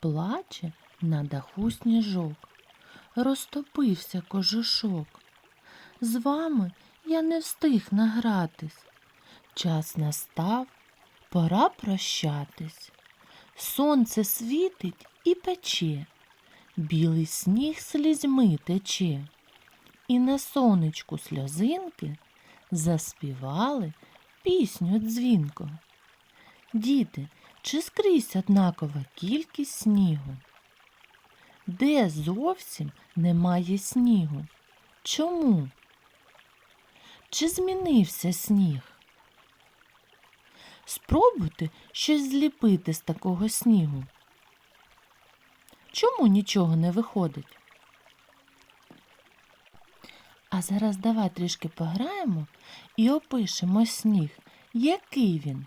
Плаче на даху сніжок, розтопився кожушок. З вами я не встиг награтись. Час настав, пора прощатись. Сонце світить і пече, білий сніг слізьми тече. І на сонечку сльозинки заспівали пісню дзвінко. Діти, чи скрізь однакова кількість снігу? Де зовсім немає снігу? Чому? Чи змінився сніг? Спробуйте щось зліпити з такого снігу. Чому нічого не виходить? А зараз давай трішки пограємо і опишемо сніг. Який він?